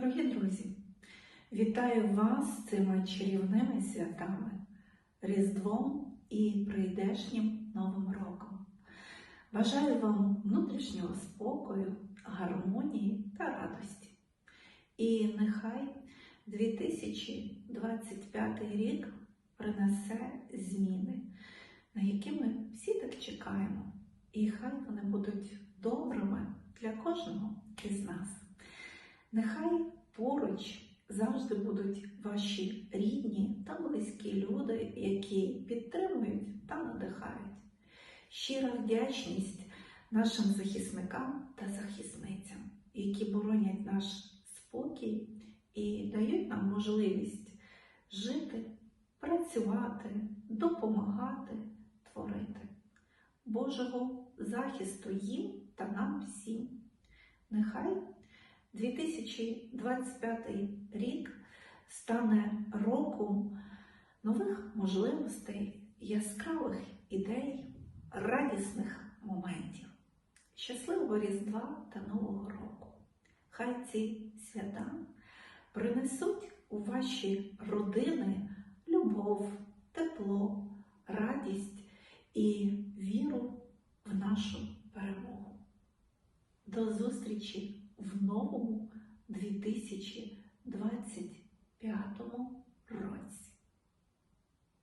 Дорогі друзі, вітаю вас з цими чарівними святами, Різдвом і прийдешнім Новим роком. Бажаю вам внутрішнього спокою, гармонії та радості. І нехай 2025 рік принесе зміни, на які ми всі так чекаємо. І хай вони будуть добрими для кожного із нас. Нехай поруч завжди будуть ваші рідні та близькі люди, які підтримують та надихають. Щира вдячність нашим захисникам та захисницям, які боронять наш спокій і дають нам можливість жити, працювати, допомагати, творити. Божого захисту їм та нам всім. Нехай 2025 рік стане роком нових можливостей, яскравих ідей, радісних моментів, щасливого Різдва та Нового року. Хай ці свята принесуть у ваші родини любов, тепло, радість і віру в нашу перемогу. До зустрічі в новому 2025